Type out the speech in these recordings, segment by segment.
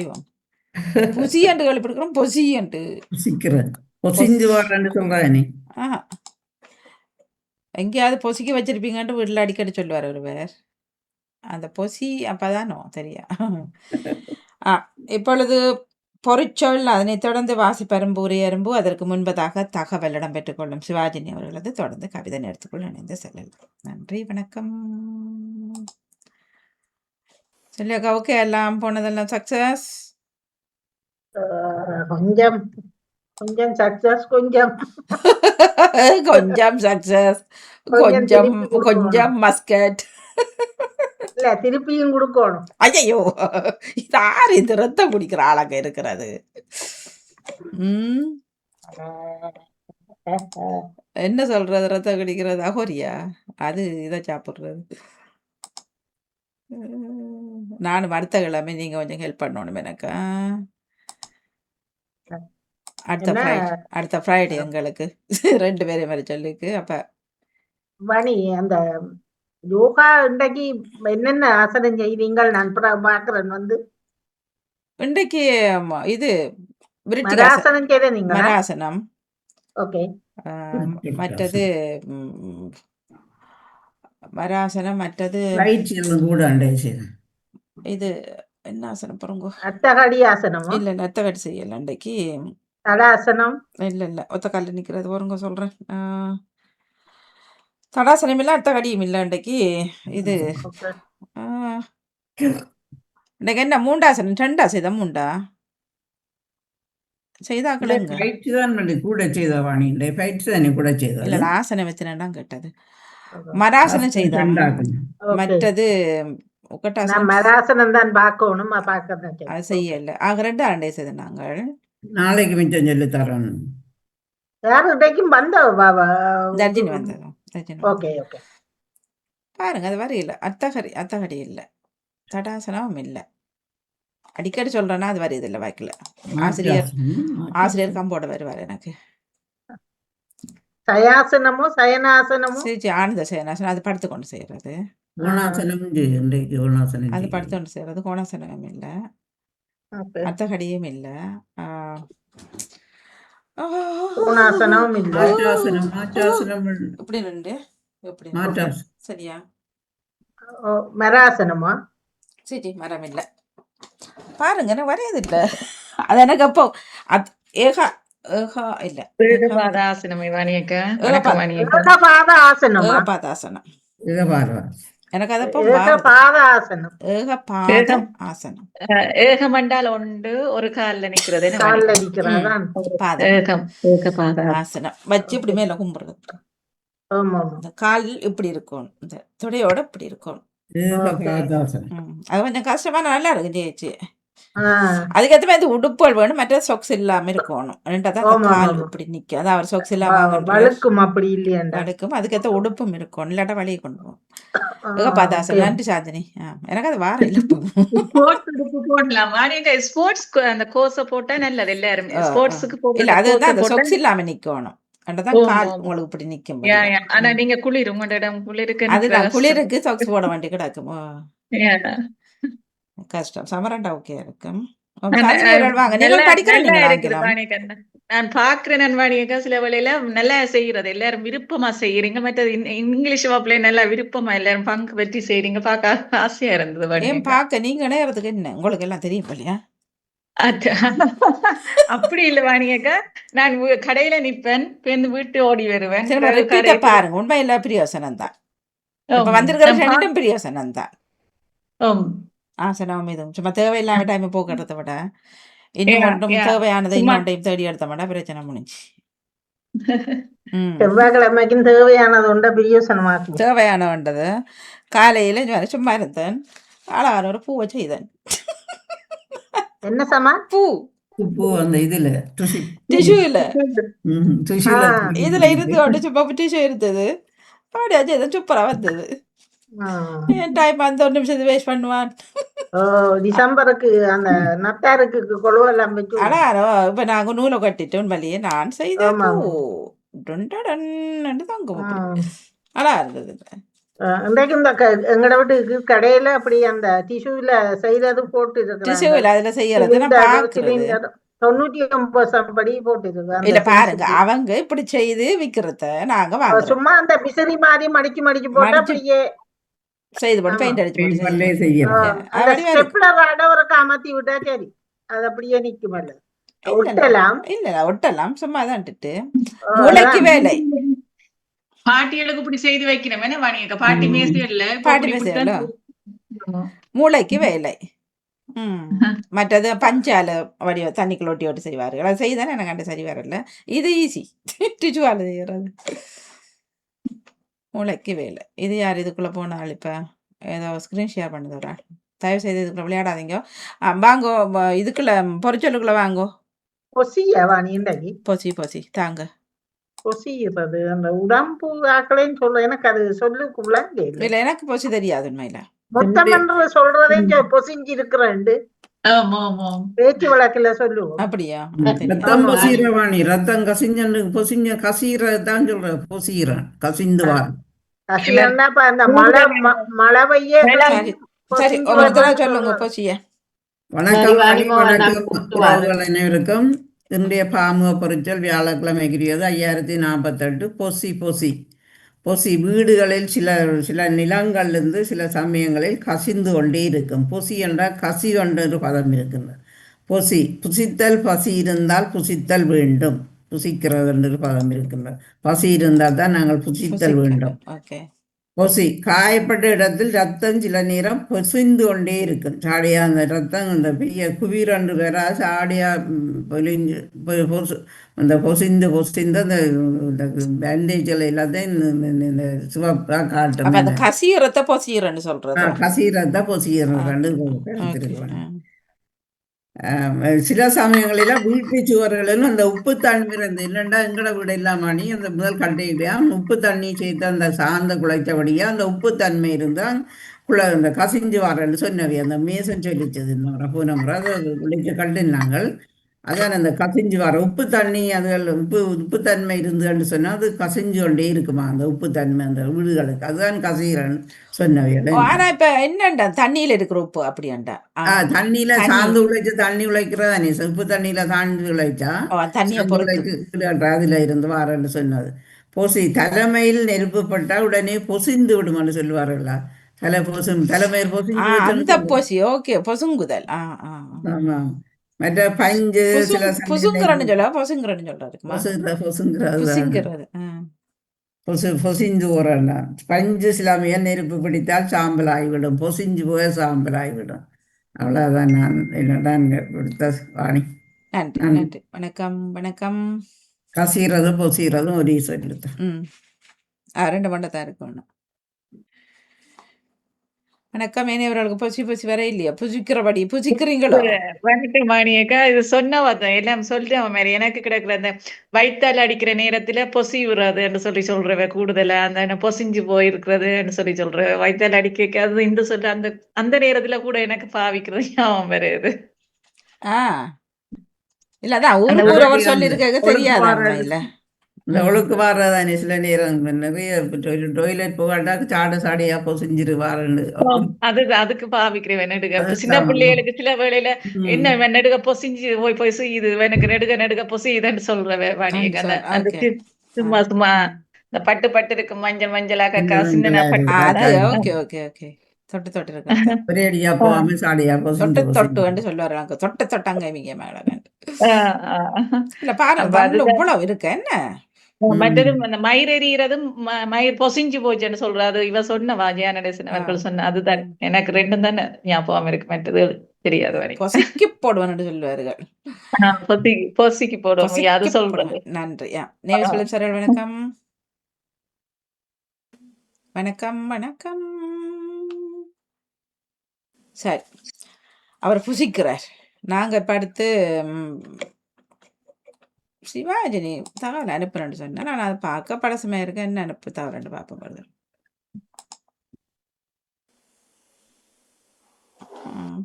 தெய்வம். கேள்விப்பட்டிருக்கிறோம் பொசியன்ட்டு சிக்கிறேன் பொசிஞ்சு சொல்றானே எங்கேயாவது பொசிக்க வச்சிருப்பீங்கன்ட்டு வீட்டில் அடிக்கடி சொல்லுவார் ஒருவர். அந்த பொசி அப்பதானோ சரியா ஆ இப்பொழுது பொறிச்சொல் அதனைத் தொடர்ந்து வாசிப்பரும்பு உரையரும்பு அதற்கு முன்பதாக தகவல் இடம் பெற்றுக்கொள்ளும் சிவாஜினி அவர்களது தொடர்ந்து கவிதை நேரத்துக்குள் இணைந்து செல்லலாம் நன்றி வணக்கம். சொல்லியாக்கா ஓகே எல்லாம் போனதெல்லாம் சக்சஸ் கொஞ்சம் கொஞ்சம் சக்சஸ் கொஞ்சம் கொஞ்சம் சக்சஸ் கொஞ்சம் கொஞ்சம் மஸ்கட் இல்ல திருப்பியும் கொடுக்கணும் ஐயோ இது ஆறு இந்த ரத்தம் குடிக்கிற ஆளாங்க இருக்கிறது ம் என்ன சொல்றது ரத்தம் குடிக்கிறது அகோரியா அது இதை சாப்பிடுறது நானும் அடுத்த கிழமை நீங்க கொஞ்சம் ஹெல்ப் பண்ணணும் எனக்கு? அடுத்த? ஃப்ரைடே அடுத்த ஃப்ரைடே எங்களுக்கு. ரெண்டு பேரையும் மாதிரி சொல்லிக்கு அப்ப மணி அந்த யோகா இன்றைக்கு என்னென்ன ஆசனம் செய்வீங்கள்? நான் பிறகு பார்க்கிறேன் வந்து. இன்றைக்கு இது மராசனம் செய்த நீங்க மராசனம் ஓகே. மற்றது மராசனம் மற்றது பயிற்சிகள் கூட அண்டை செய்தேன் இது என்ன ஆசனம் பாருங்க. அத்தகடி ஆசனமோ? இல்ல இல்ல அத்தகடி செய்யல அன்றைக்கு தடாசனம் இல்ல இல்ல ஒத்த காலில் நிக்கிறது பாருங்க சொல்றேன். ஆ, தடாசனம் இல்ல அத்தகடியும் இல்ல அன்றைக்கு இது. Okay. ஆ, இன்னைக்கு என்ன மூண்டாசனம் ரெண்டா செய்த மூண்டா செய்தாக்களுங்க பயிற்சி தான் பண்ணி கூட செய்த வாணி இந்த பயிற்சி தானே கூட இல்ல செய்தது இல்ல, ஆசனம் வச்சுனதான் கேட்டது. மராசனம் செய்தான்? ரெண்டாக்கணும். Okay. மற்றது செய்யல. ஆக ரெண்டு ஆண்டே செய்த நாங்கள். நாளைக்கு மிச்சம் சொல்லி வந்த தர்ஜினி வந்ததும் தர்ஜினி ஓகே ஓகே. பாருங்க அது வரையில அத்தகரி அத்தகடி இல்லை. தடாசனமும் இல்லை. அடிக்கடி சொல்றேன்னா அது வருது இல்லை வாய்க்கல. ஆசிரியர் ஆசிரியர் கம்போட வருவார் எனக்கு. சயாசனமோ சயனாசனமோ? சரி ஆனந்த சேனாசனம் அது படுத்து கொண்டு செய்யறது செய்யும் இன்றைக்கு ஓணாசனம் அது செய்யும். படுத்து கொண்டு செய்யறது கோணாசனமும் இல்லை. Okay. அத்தகடியும் இல்லை. கோணாசனமும் இல்ல. மாற்றாசனம் மாற்றாசனம் இப்படி ரெண்டு? எப்படி மாற்றாசனம் சரியா? ஓ, மராசனமா? சரி மரம் இல்லை. பாருங்க எனக்கு வரையது இல்லை. அது எனக்கு அப்போ அத் ஏகா ஏகா இல்லை. ஏகபாதாசனம் இவானியக்க? வணக்கம் வாணியக்க ஏகபாத ஆசனமா ஏகபாதாசனம் எனக்கு அது அப்போ ஏகபாத ஆசனம் ஏகம். ஆசனம் ஏகமண்டால் உண்டு ஒரு கால்ல பாதம் ஏகம் ஏகபாதா ஆசனம் வச்சு இப்படி மேல கும்பிடுறது இந்த கால் இப்படி இருக்கும் இந்த துடையோட இப்படி இருக்கும். அது கொஞ்சம் கஷ்டமா நல்லா இருக்கு ஜெயிச்சு அதுக்கேற்ற மாதிரி உடுப்புகள் வேணும் மற்ற சொக்ஸ் இல்லாம இருக்கணும். ரெண்டாதான் கால். இப்படி நிக்க அதான் அவர் சொக்ஸ் இல்லாம. வழுக்கும் அப்படி இல்லையாண்டா. வழுக்கும். அதுக்கேற்ற உடுப்பும் இருக்கும். இல்லாட்டா வழியை கொண்டு போகும் ஏகபாதாசனம் நன்றி சாந்தினி. எனக்கு அது வாரம் இல்லை. ஸ்போர்ட்ஸ் போடலாம். அந்த கோர்ஸ போட்டா நல்லது. எல்லாரும். ஸ்போர்ட்ஸுக்கு இல்ல அதுதான் அந்த சொக்ஸ் இல்லாம நிக்கணும். உங்களுக்கு இப்படி நிக்கும். ஆனா நீங்க குளிர் உங்களோட குளிருக்கு. அதுதான். குளிருக்கு சாக்ஸ் போட வேண்டி கிடக்கும். கஷ்டம். சமரண்டா ஓகே இருக்கும். நான் பாக்குறேன் வாணியக்கா சில வேளையில நல்லா செய்யறது. எல்லாரும் விருப்பமா செய்யறீங்க. மற்றது இந்~ இங்கிலீஷ் வாப்புல நல்லா விருப்பமா எல்லாரும் பங்கு பற்றி செய்றீங்க பார்க்க ஆசையா இருந்தது ஏன். பார்க்க? நீங்க நேரத்துக்கு என்ன? உங்களுக்கு எல்லாம் தெரியும் இல்லையா? அப்படி இல்ல வாணியக்கா நான் கடையில நிப்பேன். பேருந்து வீட்டு ஓடி வருவேன். பாருங்க. உண்மையில பிரியோசனம் தான். வந்திருக்கிற பிரியோசனம் தான். ஆம். ஆசனம் இதுவும் சும்மா தேவையில்லாம டைம் போக்குறத விட இன்னும் ஒன்றும். தேவையானதை இன்னொன்றையும் தேடி எடுத்த மாட்டா பிரச்சனை முடிஞ்சு செவ்வாய்க்கிழமைக்கும் தேவையானது உண்ட பிரியோசனமாக்கும் தேவையானவன்றது காலையில சும்மா- சும்மா இருந்தேன் அழகான ஒரு பூவை செய்தேன் என்ன சமா பூ இப்போ அந்த இதுல டிஷ்யூல இதுல இருந்து சும்மா டிஷ்யூ இருந்தது அப்படியா சூப்பரா வந்தது ஏன் டைம் அந்த ஒரு நிமிஷத்தை வேஸ்ட் பண்ணுவான். டிசம்பருக்கு அந்த நத்தாருக்கு கொழுவெல்லாம் வச்சு ஆனா இப்ப நாங்க நூலை கட்டிட்டோம் வழியே நான் செய்த ஆமா, பூ டுண்டடன் தங்கும் அப்படி. ஆஹ். நல்லா இருந்தது இன்றைக்கு இந்த எங்கட வீட்டுக்கு கடையில அப்படி அந்த டிஷ்யூல செய்தது போட்டு டிஷ்யூவில் அதில் செய்யறது தொண்ணூற்றி ஒன்பது சம்படி போட்டு இல்ல பாருங்க அவங்க இப்படி செய்து விக்கிறத நாங்க சும்மா அந்த விசிறி மாதிரி மடிச்சு மடிச்சு போட்டு அப்படியே செய்து போட்டு. பெயிண்ட் அடிச்சு அந்த அமர்த்தி விட்டா சரி. அது அப்படியே நிக்கும் ஒட்டலாம். இல்ல இல்ல, ஒட்டலாம். சும்மா அதான். வேலை. பாட்டிகளுக்கு இப்படி செய்து வைக்கணும். என்ன வாணியக்கா பாட்டி. மேசையில பாட்டி மேசையில? மூளைக்கு வேலை. ம். மற்றது பஞ்சால வடிவ தண்ணிக்குள்ள ஒட்டி ஒட்டி செய்வார்கள். அது செய்தானே எனக்கு கண்டு சரி வரல. இது ஈஸி டிஜுவால செய்யறது. மூளைக்கு வேலை. இது யார் இதுக்குள்ள போனால் இப்ப? ஏதோ ஸ்க்ரீன் ஷேர் பண்ணுது ஒரு ஆள். தயவு செய்து இதுக்குள்ள விளையாடாதீங்க. ஆ, வாங்கோ இதுக்குள்ள பொறிச்சலுக்குள்ள வாங்கோ. பொசியவா நீ இன்றைக்கு பொசி பொசி தாங்க. பொசியுறது அந்த உடம்பு ஆக்கலைன்னு சொல்ல. எனக்கு அது சொல்லுக்கு விளங்க இல்ல எனக்கு பொசி தெரியாது உண்மையில. மொத்தம் என்று சொல்றதே பொசிஞ்சு இருக்கிறேன் பேச்சு வழக்குல சொல்லுவோம். அப்படியா. ரத்தம் பொசிறவாணி ரத்தம் கசிஞ்சு பொசிஞ்ச கசீரதான் சொல்ற பொசிறான் கசிந்து வார் வணக்கம் இன்றைய பாமுக பொறிச்சல் வியாழக்கிழமைக்குரியது ஐயாயிரத்தி நாற்பத்தெட்டு பொசி பொசி. பொசி வீடுகளில் சில சில நிலங்களிலிருந்து சில சமயங்களில் கசிந்து கொண்டே இருக்கும். பொசி என்றால் கசி கொண்ட ஒரு பதம் இருக்கின்றது. பொசி புசித்தல் பசி இருந்தால் புசித்தல் வேண்டும். புசிக்கிறது என்ற பதம் இருக்கின்றது. பசி இருந்தால் தான் நாங்கள் புசித்தல் வேண்டும். ஓகே பொசி காயப்பட்ட இடத்தில் ரத்தம் சில நேரம் பொசிந்து கொண்டே இருக்கும். சாடியா அந்த ரத்தம் அந்த பெரிய குவிரண்டு வரா சாடியா பொலிஞ்சு பொசு அந்த பொசிந்து பொசிந்து அந்த இந்த பேண்டேஜில் எல்லாத்தையும் இந்த- சிவப்பாக காட்டும். கசீரத்தை பொசீரன்னு சொல்றது? கசீரத்தை ஓகே. சில சமயங்களில வீட்டு சுவர்களிலும் அந்த உப்பு தண்ணீர் அந்த இல்லைண்டா எங்கட வீடு இல்லாமணி அந்த முதல் கட்டையிலையா உப்பு தண்ணி சேர்த்து அந்த சார்ந்த குழைச்சபடியா அந்த உப்பு தன்மை இருந்தால் குள்ள அந்த கசிஞ்சு வரன்னு சொன்னவை அந்த மேசன் சொல்லிச்சது இந்த முறை போன முறை அதை குளிச்சு கட்டினாங்கள் அதான் அந்த கசிஞ்சு வர உப்பு தண்ணி அதுகள் உப்பு உப்பு தன்மை இருந்துன்னு சொன்னா அது கசிஞ்சு கொண்டே இருக்குமா அந்த உப்பு தன்மை அந்த வீடுகளுக்கு அதுதான் கசீரன் சொன்னவைகள். ஆனா இப்ப என்னண்டா? தண்ணியில இருக்கிற உப்பு அப்படியாண்டா? தண்ணியில தண்ணி. சாந்து உழைச்சு தண்ணி உழைக்கிறதா நீ உப்பு தண்ணியில சாந்து உழைச்சா தண்ணிய அதுல இருந்து வாரன்னு சொன்னது. பொசி தலைமையில் நெருப்பு பட்டா உடனே பொசிந்து விடுமான்னு சொல்லுவார்களா? தலை பொசும் தலைமையில் பொசிஞ்சு அந்த பொசி ஓகே பொசுங்குதல். ஆமா. மற்ற பஞ்சு சில புசுங்- புசுங்குறன்னு சொல்ல பொசுங்குறன்னு பொசுங்கிற பொசுங்கிறது. பொசு பொசிஞ்சு போறா பஞ்சு சிலாமைய நெருப்பு பிடித்தால் சாம்பல் ஆகிவிடும் பொசிஞ்சு போய் சாம்பல் ஆகிவிடும் அவ்வளவுதான் நான் என்னதான் கொடுத்த வாணி நன்றி நன்றி. வணக்கம் வணக்கம் கசீரதும் பொசீரதும் ஒரே சொல்லுது ம் ஆ ரெண்டு மண்டை தான் இருக்கு ஒன்று வணக்கம் ஏனையவர்களுக்கு பொசி பொசி வர இல்லையா? புசிக்கிறபடி புசிக்கிறீங்களோ? வந்துட்டு மாணியக்கா இது சொன்னவதான் எல்லாம் சொல்லிட்டு மாதிரி எனக்கு கிடக்குற அந்த வயித்தால் அடிக்கிற நேரத்துல பொசி விடுறதுன்னு சொல்லி சொல்றவ கூடுதலா அந்த பொசிஞ்சு போயிருக்கிறதுன்னு சொல்லி சொல்ற வயித்தால் அடிக்க அது இந்த சொல்ற அந்த அந்த நேரத்துல கூட எனக்கு பாவிக்கிறது ஞாபகம் வருது ஆ. இல்ல அதான் ஊருக்கு ஒழுக்கு அவர் சொல்லியிருக்க ஒழுக்கு தெரியாதா ஒழுக்கு வாரதானே சில நேரம்? நிறைய டொய்லெட் போகாட்டா சாட சாடியா பொசிஞ்சிரு வாரன்னு அது அதுக்கு பாவிக்கிறேன் நெடுக சின்ன. பிள்ளைகளுக்கு சில வேளையில. என்ன நெடுக பொசிஞ்சு போய் போய் செய்யுது எனக்கு நெடுக நெடுக பொசியுதுன்னு சொல்றவ வாணியக்கா அந்த சொல், அந்த okay. சி- சும்மா சும்மா இந்த பட்டு பட்டு இருக்கு மஞ்சள் மஞ்சளாக மஞ்சள் சின்ன பட்டு. Okay okay okay. தொட்டு தொட்டு இருக்கு? ஒரே அடியா போகாம சாடியா தொட்டு பொசிஞ்சு. தொட்டு வந்து சொல்லுவாரு அங்க தொட்டு தொட்டாங்க இவங்க ஆ. இல்ல அதுதான். இவ்வளவு இருக்கு? என்ன? மற்றது அந்த மயிர் பொசிஞ்சு போச்சுன்னு சொல்றாரு. இவ சொன்ன வாஜியா நடேசன் அவர்கள் சொன்ன அதுதான். எனக்கு ரெண்டும் தானே ஞாபகம் இருக்கு. மற்றது தெரியாது வரைக்கும் பொசிக்கி போடுவான்னு சொல்லுவார்கள் பொசி பொசிக்கு போடுவோம். அது பொசிக்கி சொல்றது. நன்றி. நேவிஸ் பிலிப் சார் வணக்கம். வணக்கம் வணக்கம். சரி. அவர் புசிக்கிறார். நாங்க இப்ப அடுத்து ம், சிவாஜினி தகவல் அனுப்புறேன்னு சொன்னால் நான் அதை பார்க்க பழசமாக இருக்கேன் என்ன அனுப்பு தகவல்னு பார்ப்போம் பொழுது.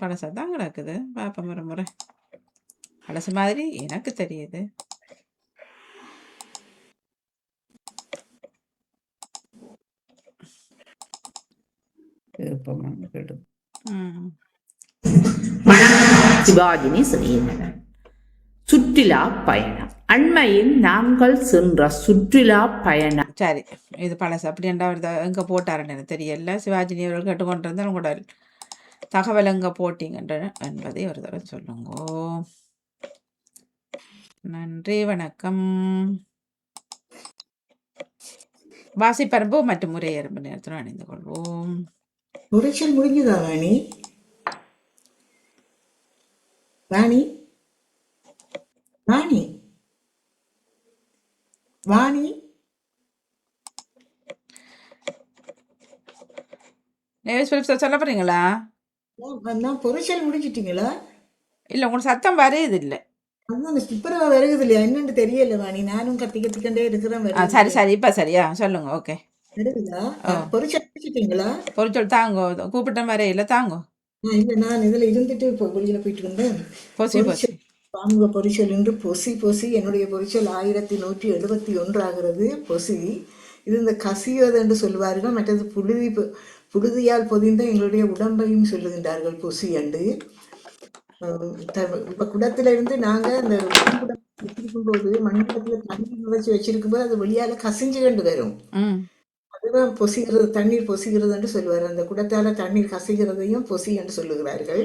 பழசாக தான் கிடக்குது. பார்ப்போம் ஒரு முறை. பழசு மாதிரி எனக்கு தெரியுது. சிவாஜினி சுனியன் சுற்றுலா பயணம். அண்மையில் நாங்கள் சென்ற சுற்றுலா பயணம் சரி இது பழசு. அப்படி அவர் எங்கே போட்டாருன்னு எனக்கு தெரியல. சிவாஜினி அவர்கள் கேட்டுக்கொண்டிருந்தால் உங்களோட தகவல் எங்கே போட்டீங்கன்ற என்பதை ஒரு தடவை சொல்லுங்க. நன்றி வணக்கம். வாசிப்பரம்பு மற்றும் முறையரம்பு நேரத்துடன் அணிந்து கொள்வோம். உரைச்சல் முடிஞ்சுதா வாணி வாணி வாணி வாணி. நேவிஸ் பிலிப்ஸ் சொல்ல போறீங்களா? நான் பொரிச்சல் முடிச்சிட்டீங்களா இல்லை உங்களுக்கு சத்தம் வரையுது இல்லை அதான் ஸ்டிப்பரா வருகுது இல்லையா என்னன்னு தெரியல வாணி. நானும் கத்தி கத்திக்கண்டே இருக்கிறேன் சரி சரி. இப்போ சரியா? சொல்லுங்க ஓகே. பொரிச்சல் முடிச்சிட்டீங்களா பொறிச்சொல் தாங்கோ கூப்பிட்ட மாதிரி இல்லை தாங்கோ. இல்ல நான் இதுல இருந்துட்டு இப்போ வெளியில போயிட்டு இருந்தேன் பொசி பொசி பொரிச்சல் பாமுக பொரிச்சல் என்று பொசி பொசி. என்னுடைய பொரிச்சல் ஆயிரத்தி நூற்றி எழுபத்தி ஒன்று ஆகிறது பொசி. இது இந்த கசிவது என்று சொல்லுவார்கள் மற்றது புழுதி புழுதியால் பொதிந்த எங்களுடைய உடம்பையும் சொல்லுகின்றார்கள் பொசி என்று இப்ப குடத்துல இருந்து நாங்க அந்த மண்குடம் வச்சிருக்கும் போது மண்குடத்துல தண்ணி நிறைச்சி வச்சிருக்கும் போது அது வெளியால கசிஞ்சு கொண்டு வரும். அதுதான் பொசிகிறது தண்ணீர் பொசிகிறது என்று சொல்லுவார் அந்த குடத்தால தண்ணீர் கசிகிறதையும் பொசி என்று சொல்லுகிறார்கள்.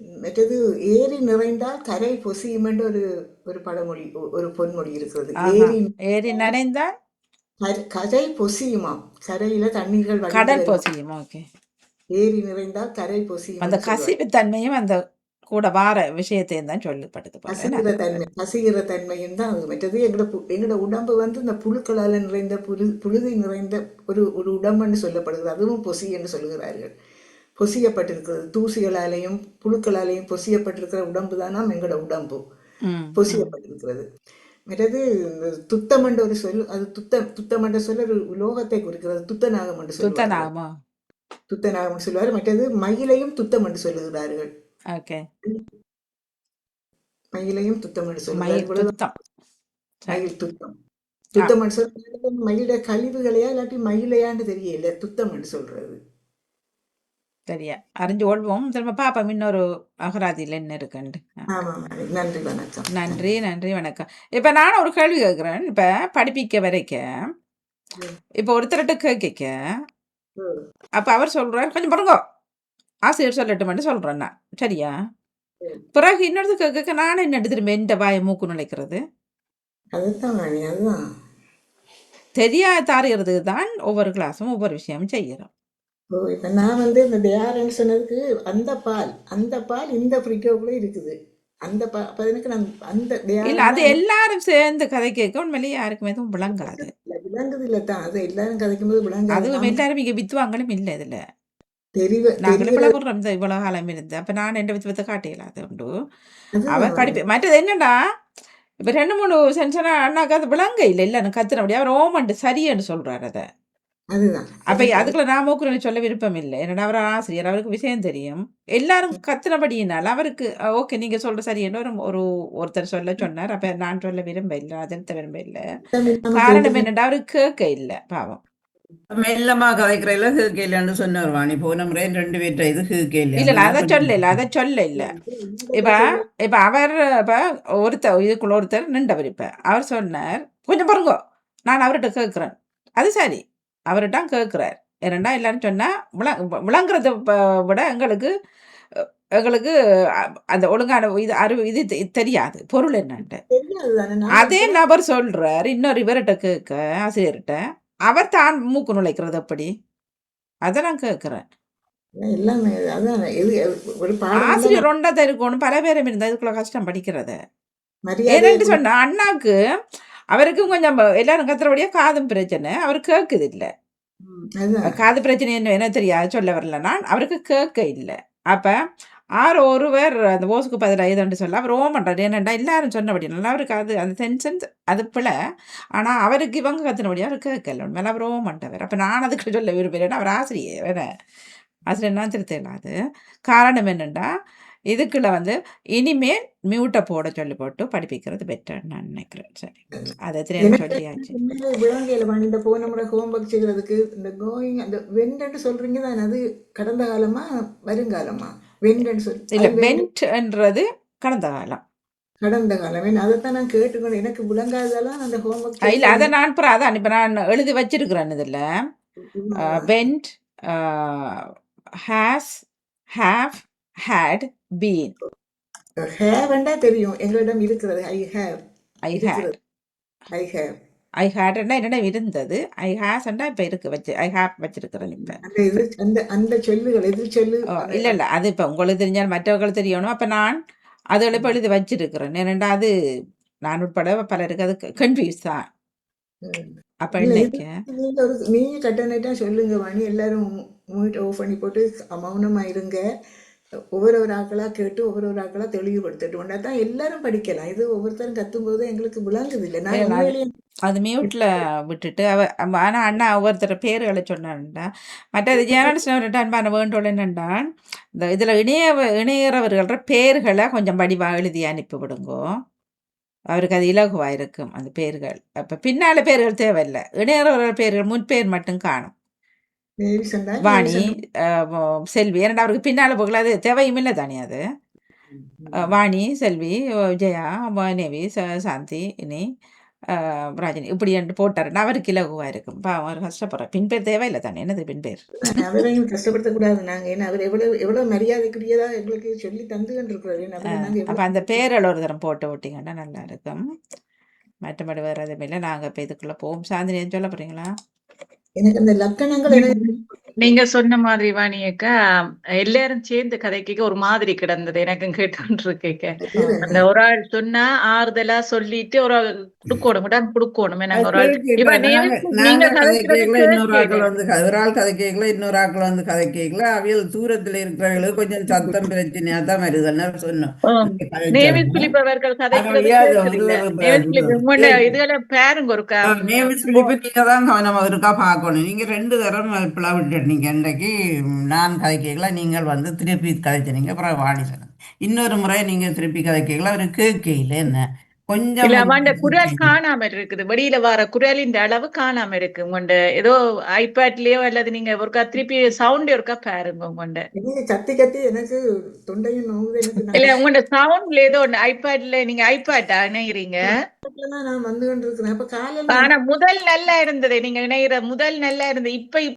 மற்றது ஏரி நிறைந்தால் கரை பொசியும் என்று ஒரு ஒரு பழமொழி ஒரு பொன்மொழி இருக்கிறது. ஏரி ஏரி நனைந்தா கர- பொசியுமாம். கரையில தண்ணீர்கள் கடல் பொசியும் ஓகே. ஏரி நிறைந்தால் கரை பொசியும் அந்த கசிவு தன்மையும் அந்த கூட வார விஷயத்தையும் தான் சொல்லப்படுது கசிகிற தன்மை கசிகிற தன்மையும் தான் அது. மற்றது எங்களோட எங்களோட உடம்பு வந்து இந்த புழுக்களால் நிறைந்த புழு புழுதி நிறைந்த ஒரு ஒரு உடம்புன்னு சொல்லப்படுகிறது. அதுவும் பொசி என்று சொல்லுகிறார்கள். பொசியப்பட்டிருக்கிறது. தூசிகளாலேயும் புழுக்களாலேயும் பொசியப்பட்டிருக்கிற உடம்பு தானா எங்களோட உடம்பு. பொசியப்பட்டிருக்கிறது. மற்றது துத்தம் என்ற ஒரு சொல் அது துத்த துத்தம் என்ற சொல் ஒரு உலோகத்தை குறிக்கிறது. துத்தநாகம் என்று சொல்லுவார்கள். துத்தனாகுமா துத்தநாகம் என்று சொல்லுவார் மற்றது மயிலையும் துத்தம் என்று சொல்லுகிறார்கள் மயிலையும் துத்தம் என்று சொல்லுகிறார்கள். மயில் துத்தம். துத்தம். என்று சொல்றது மயில கழிவுகளையா இல்லாட்டி மயிலையான்னு தெரியல. துத்தம் என்று சொல்றது. சரியா அறிஞ்சு கொள்வோம் திரும்ப பாப்போம் இன்னொரு அகராதியில் என்ன இருக்குண்டு. நன்றி வணக்கம். நன்றி நன்றி வணக்கம். இப்போ நான் ஒரு கேள்வி கேட்குறேன் இப்போ படிப்பிக்க வரைக்கும். இப்போ ஒருத்தர்கிட்ட கேட்க. அப்போ அவர் சொல்றார் கொஞ்சம் பாருங்க ஆசிரியர் சொல்லட்டுமென்னு சொல்றேன் நான். சரியா. பிறகு இன்னொருத்தர் கேட்க நான் என்ன திரும்ப எந்த வாயை மூக்கு அதுதான் தெரியாத தாரியறது தான் ஒவ்வொரு கிளாஸும் ஒவ்வொரு விஷயமும் செய்கிறோம். ஓ இப்ப நான் வந்து இந்த டேரன்னு சொன்னதுக்கு அந்த பால் அந்த பால் இந்த ஃப்ரிக்கோக்குள்ள இருக்குது. அந்த பா அப்ப எனக்கு நான் அந்த இல்ல அது எல்லாரும் சேர்ந்து கதை கேட்க உண்மையிலேயே யாருக்கும் எதுவும் விளங்காது. விளங்குது இல்ல தான். அது எல்லாரும் கதைக்கும் போது விளங்காது. அதுவும் நாம் எல்லாரும் இங்க வித்துவாங்களும் இல்லை இதுல. தெரிவ நாங்களும் தெரிகிற பழகுறோம் இந்த இவ்வளவு காலம் இருந்து. அப்ப நான் எந்த வித்துவத்தை காட்டியல அது உண்டு. அதுதான். அவர் படிப்பு மற்றது என்னடா இப்ப ரெண்டு மூணு சென்ஷனா அண்ணாக்கு அது விளங்க இல்லை. இல்ல கத்துனபடி அவர் ஓமண்டு சரியன்னு சொல்றாரு அதை. அதுதான். அப்ப அது அதுக்குள்ள நான் மூக்குறேன்னு சொல்ல விருப்பம் இல்லை என்னடா அவர்? ஆசிரியர் அவருக்கு விஷயம் தெரியும். எல்லாரும் கத்துனபடியினால் அவருக்கு ஓகே நீங்க சொல்ற சரியன்னு ஒரு ஒரு ஒருத்தர் சொல்ல சொன்னார். அப்ப நான் சொல்ல விரும்ப இல்லை அதெடுத்த விரும்ப இல்லை காரணம் என்னடா அவருக்கு கேட்க இல்லை பாவம். மெல்லமா கதைக்கிறதுல ஹீக்கேலன்னு சொன்னார் வாணி. போன முறை ரெண்டு பேர்ட்ட இது இல்ல இல்ல அதை சொல்ல இல்ல அதை சொல்ல இல்ல இப்ப இப்ப அவர் இப்ப ஒருத்தர் இதுக்குள்ள ஒருத்தர் நின்றவர் இப்ப. அவர் சொன்னார் கொஞ்சம் பாருங்க நான் அவர்கிட்ட கேட்கிறேன். அது சரி. அவர்கிட்ட கேட்கிறார் ஏனண்டா எல்லாரும் சொன்னா விள- விளங்குறத விட எங்களுக்கு எங்களுக்கு அந்த ஒழுங்கான இது அறிவு இது தெரியாது. பொருள் என்னன்ட்டு. அதே நபர் சொல்றார் இன்னொரு இவர்கிட்ட கேட்க ஆசிரியர்கிட்ட அவர் தான் மூக்கு நுழைக்கிறது எப்படி? அதை நான் கேட்கிறேன் ஆசிரியர் ஒன்றா இருக்கணும் பல பேரும் இருந்தா இதுக்குள்ள கஷ்டம் படிக்கிறது. ஏன்னு சொன்னா அண்ணாக்கு அவருக்கும் கொஞ்சம் எல்லாரும் கத்துறபடியா காதும் பிரச்சனை. அவர் கேட்குது இல்ல காது பிரச்சனை என்ன என்ன தெரியாது சொல்ல வரல நான் அவருக்கு கேட்க இல்லை. அப்ப ஆறு ஒருவர் அந்த ஓசுக்கு பதிலாக இதுன்னு சொல்ல அவர் ஓம் பண்றாரு. என்னண்டா எல்லாரும் சொன்னபடி நல்லா அவருக்கு அது அந்த சென்சன்ஸ் அது பிள்ளை ஆனா அவருக்கு இவங்க கத்துனபடியா அவர் கேட்கல உண்மையில அவர் ஓம் பண்ணிட்டவர் அப்ப நான் அதுக்கு சொல்ல விரும்புகிறேன் அவர் ஆசிரியர். வேற ஆசிரியர் நான் திருத்தல அது. காரணம் என்னண்டா இதுக்குள்ள வந்து இனிமேல் மியூட்டை போட சொல்லி போட்டு படிப்பிக்கிறது பெட்டர்னு நான் நினைக்கிறேன். சரி. அதை தெரியாம சொல்லியாச்சு. வாணி இந்த போன முறை ஹோம்ஒர்க் செய்கிறதுக்கு இந்த கோயிங் அந்த வெண்டன்னு சொல்றீங்க தானே அது கடந்த காலமா வருங்காலமா? வெண்டன் சொல் இல்ல அது வெண்ட் வென்ட்ன்றது கடந்த காலம். கடந்த காலம். அதைத்தான் நான் கேட்டுக்கொண்டு எனக்கு விளங்காதெல்லாம் அந்த ஹோம்ஒர்க் அஹ் இல்ல அதை நான் அப்புறம் அதான் இப்ப நான் எழுதி வச்சிருக்கிறேன் இதுல. Went has have had been ஹேவண்டா தெரியும். எங்களிடம் இருக்கிறது. ஐ ஹேவ் ஐ ஹேட் இருக்கிறது. ஐ ஹேவ் ஐ ஹேட்னா என்னிடம் இருந்தது. ஐ ஹேஸ்ண்டா இப்ப இருக்கு. வச்சு ஐ ஹேப் வச்சிருக்கிறேன் இப்ப. அந்த இது அந்த அந்த சொல்லுகள் எதிர் சொல்லு? ஓ, இல்ல இல்ல. அது இப்ப உங்களுக்கு தெரிஞ்சால் மற்றவர்களுக்கு தெரியணும். அப்ப நான் அதுகளை இப்ப எழுதி வச்சிருக்கிறேன். ஏனென்றா அது நான் உட்பட பலருக்கு அது கன்ஃபியூஸ் தான். ம். அப்ப இல்ல, இன்னைக்கு நீங்க ஒரு நீங்க கட்டணட்டா சொல்லுங்க வாணி எல்லாரும் மூட் ஆஃப் பண்ணி போட்டு மௌனமா இருங்க ஒவ்வொரு ஒரு ஆக்களா கேட்டு ஒவ்வொரு ஒரு ஆக்களா தெளிவுபடுத்திட்டு தான் எல்லாரும் படிக்கலாம். இது ஒவ்வொருத்தரும் கத்தும்போது எங்களுக்கு விளங்குது இல்லை நான் அது மியூட்ல விட்டுட்டு அவ அம்ம- ஆனா அண்ணா ஒவ்வொருத்தர் பேர்களை சொன்னான்டா மற்றது ஜேர்னலிஸ்ட் அன்பான வேண்டோல் என்னண்டா? இந்த இதுல இணைய இணையறவர்கள பேர்களை கொஞ்சம் வடிவா எழுதி அனுப்பி விடுங்கோ. அவருக்கு அது இலகுவா இருக்கும் அந்த பேர்கள். அப்ப பின்னால பேர்கள் தேவையில்லை. இணையறவர்கள் பேர்கள் முன்பேர் மட்டும் காணும். வாணி செல்வி. ஏன்னா அவருக்கு பின்னால போகல அது தேவையும் இல்லை தானே அது? வாணி செல்வி அஹ், ஜெயா நேவி சாந்தி இனி ராஜினி. இப்படி என்று போட்டாருன்னா அவருக்கு இலகுவா இருக்கும். அவர் கஷ்டப்படுற பின்பேர் தேவையில்லை தானே? என்னது பின்பேர் அவரையும் கஷ்டப்படுத்தக்கூடாது. நாங்க ஏன்னா அவர் எவ்வளவு எவ்வளவு மரியாதைக்குரியதா எங்களுக்கு சொல்லி தந்து கொண்டிருக்கிறாரு ஏன்னா அவரை நாங்க அப்போ அந்த பேரில் ஒரு தரம் போட்டு விட்டீங்கன்னா நல்லா இருக்கும். மற்றபடி வேறு எதுவும் இல்லை. நாங்கள் இப்போ இதுக்குள்ளே போவோம். சாந்தினி சொல்ல போகிறீங்களா எனக்கு அந்த லக்கணங்கள் எனக்கு நீங்க சொன்ன மாதிரி வாணியக்கா எல்லாரும் சேர்ந்து கதைக்க ஒரு மாதிரி கிடந்தது. எனக்கும் கேட்டு அந்த ஒரு ஆள் சொன்னா ஆறுதலா சொல்லிட்டு ஒரு ஆள் குடுக்கணும். விடாம குடுக்கணும். ஒரு ஆள் இப்ப நாங்க கதை இன்னொரு ஆட்கள் வந்து ஒரு ஆள் கதை கேட்கல இன்னொரு ஆட்கள் வந்து கதை கேட்கல அவியல் தூரத்துல இருக்கிறவங்களுக்கு கொஞ்சம் சத்தம் பிரச்சனையா தான் வருதுன்னு சொன்னோம். நேவிஸ் பிலிப் அவர்கள் கேட்குது. இதுகளை பாருங்க ஒருக்கா? நேவிஸ் பிலிப்பு நீங்க தான் கவனமா இருக்கா பார்க்கணும். நீங்க ரெண்டு தரம் பிள்ளை விட்டுட்டீங்க இன்றைக்கு நான் கதை கேட்கல நீங்கள் வந்து திருப்பி கதைச்சினீங்க அப்புறம் வாடி சொன்னீங்க இன்னொரு முறை நீங்க திருப்பி கதை கேட்கல அவரு கேட்கல என்ன? கொஞ்சம் வந்து குரல் காணாம இருக்குது. வெளியில வர குரலின் அளவு காணாம இருக்கு உங்கண்ட ஏதோ ஐபேட்லயோ அல்லது நீங்க ஒருக்கா திருப்பி சவுண்ட் ஒருக்கா பாருங்க உங்கண்ட நீங்க கத்தி கத்தி எனக்கு தொண்டையும் இல்ல நான் உங்களோட சவுண்ட்ல ஏதோ ஒண்ணு ஐபேட்ல நீங்க ஐபேட்டா இணையறீங்க. தான் நான் வந்து கொண்டிருக்கிறேன். ஆனா முதல் நல்லா இருந்தது நீங்க இணையிற முதல் நல்லா இருந்தது. இப்ப